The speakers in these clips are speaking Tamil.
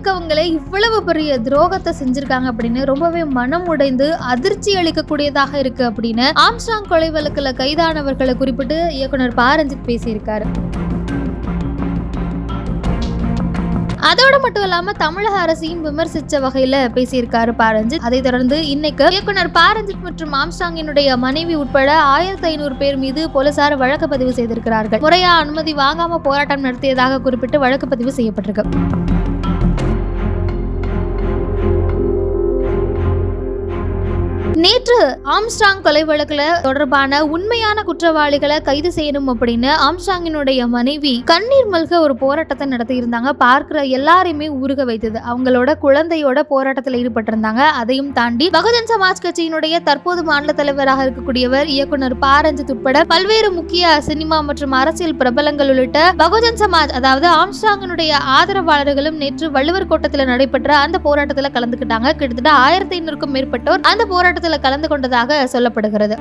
இருக்கவங்களே இவ்வளவு பெரிய துரோகத்தை செஞ்சிருக்காங்க அப்படின்னு ரொம்பவே மனம் உடைந்து அதிர்ச்சி அளிக்கக்கூடியதாக இருக்கு அப்படின்னு ஆம்ஸ்டாங் கொலை வழக்குல கைதானவர்களை குறிப்பிட்டு இயக்குனர் பாரஞ்சித் பேசியிருக்காரு. அதோட மட்டும் இல்லாம தமிழக அரசையும் விமர்சிச்ச வகையில பேசியிருக்காரு பாரஞ்சித். அதை தொடர்ந்து இன்னைக்கு இயக்குனர் பாரஞ்சித் மற்றும் ஆம்ஸ்டாங்கினுடைய மனைவி உட்பட ஆயிரத்தி ஐநூறு பேர் மீது போலீசார் வழக்கு பதிவு செய்திருக்கிறார்கள். முறையா அனுமதி வாங்காம போராட்டம் நடத்தியதாக குறிப்பிட்டு வழக்கு பதிவு செய்யப்பட்டிருக்கு. இன்று ஆம்ஸ்டாங் கொலை வழக்குல தொடர்பான உண்மையான குற்றவாளிகளை கைது செய்யணும் அப்படின்னு ஆம்ஸ்டாங்கினுடைய மனைவி கண்ணீர் மல்க ஒரு போராட்டத்தை நடத்தி இருந்தாங்க பார்க்கிற எல்லாரையுமே உருக வைத்தது. அவங்களோட குழந்தையோட போராட்டத்தில் ஈடுபட்டிருந்தாங்க. அதையும் தாண்டி பகுஜன் சமாஜ் கட்சியினுடைய தற்போது மாநில தலைவராக இருக்கக்கூடியவர் இயக்குனர் பாரஞ்சித் உட்பட பல்வேறு முக்கிய சினிமா மற்றும் அரசியல் பிரபலங்கள் உள்ளிட்ட பகுஜன் சமாஜ் அதாவது ஆம்ஸ்டாங்கினுடைய ஆதரவாளர்களும் நேற்று வள்ளுவர் கோட்டத்தில் நடைபெற்ற அந்த போராட்டத்தில் கலந்துக்கிட்டாங்க. கிட்டத்தட்ட ஆயிரத்தி ஐநூறுக்கும் மேற்பட்டோர் அந்த போராட்டத்தில் கலந்து கொண்டதாக சொல்லப்படுகிறது.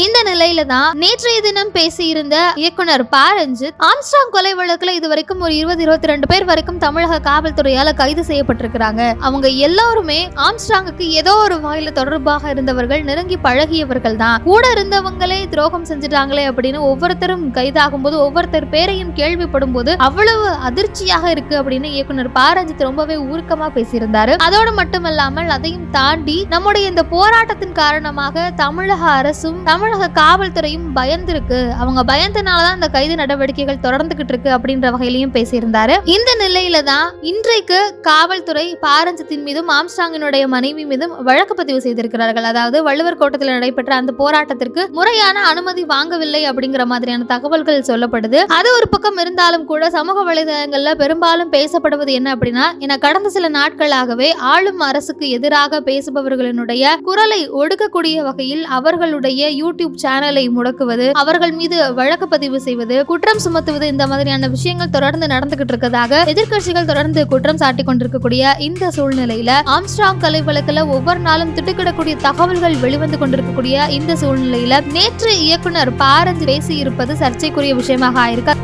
இந்த நிலையில தான் நேற்றைய தினம் பேசியிருந்த இயக்குனர் பாரஞ்சித் ஆம்ஸ்டாங் கொலை வழக்குல இது வரைக்கும் ஒரு இருபது இருபத்தி ரெண்டு பேர் வரைக்கும் தமிழக காவல்துறையால கைது செய்யப்பட்டிருக்கிறாங்க. அவங்க எல்லாருமே ஆம்ஸ்டாங்குக்கு ஏதோ ஒரு வாயில தொடர்பாக இருந்தவர்கள் நெருங்கி பழகியவர்கள் தான். கூட இருந்தவங்களே துரோகம் செஞ்சுட்டாங்களே அப்படின்னு ஒவ்வொருத்தரும் கைதாகும் போது ஒவ்வொருத்தர் பேரையும் கேள்விப்படும் போது அவ்வளவு அதிர்ச்சியாக இருக்கு அப்படின்னு இயக்குனர் பாரஞ்சித் ரொம்பவே ஊருக்கமா பேசியிருந்தாரு. அதோடு மட்டுமல்லாமல் அதையும் தாண்டி நம்முடைய இந்த போராட்டத்தின் காரணமாக தமிழக அரசும் தமிழக காவல்துறையும் பயந்திருக்கு. அவங்க பயந்தனாலதான் இந்த கைது நடவடிக்கைகள் தொடர்ந்துகிட்டு இருக்கு அப்படின்ற வகையிலையும் பேசியிருந்தாரு. இந்த நிலையில தான் இன்றைக்கு காவல்துறை பாரஞ்சத்தின் மீதும் ஆம்ஸ்டாங்கினுடைய மனைவி மீதும் வழக்கு பதிவு செய்திருக்கிறார்கள். அதாவது வள்ளுவர் கோட்டத்தில் நடைபெற்ற அந்த போராட்டத்திற்கு முறையான அனுமதி வாங்கவில்லை அப்படிங்கிற மாதிரியான தகவல்கள் சொல்லப்படுது. அது ஒரு பக்கம் இருந்தாலும் கூட சமூக வலைதளங்கள்ல பெரும்பாலும் பேசப்படுவது என்ன அப்படின்னா என கடந்த சில நாட்களாகவே ஆளும் அரசுக்கு எதிராக பேசுபவர்களினுடைய குரலை ஒடுக்கக்கூடிய வகையில் அவர்களுடைய யூடியூப் சேனலை முடக்குவது அவர்கள் மீது வழக்கு பதிவு செய்வது குற்றம் சுமத்துவது இந்த மாதிரியான விஷயங்கள் தொடர்ந்து நடந்துகிட்டு இருக்கதாக எதிர்க்கட்சிகள் தொடர்ந்து குற்றம் சாட்டி கொண்டிருக்கக்கூடிய இந்த சூழ்நிலையில ஆம்ஸ்ட்ராங் கொலை வழக்குல ஒவ்வொரு நாளும் திட்டுக்கிடக்கூடிய தகவல்கள் வெளிவந்து கொண்டிருக்கக்கூடிய இந்த சூழ்நிலையில நேற்று இயக்குனர் பாரஞ்ச் பேசியிருப்பது சர்ச்சைக்குரிய விஷயமாக ஆயிருக்கு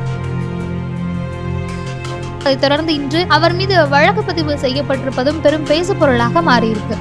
அதைத் தொடர்ந்து இன்று அவர் மீது வழக்கு பதிவு செய்யப்பட்டிருப்பதும் பெரும் பேசு பொருளாக மாறியிருக்கு.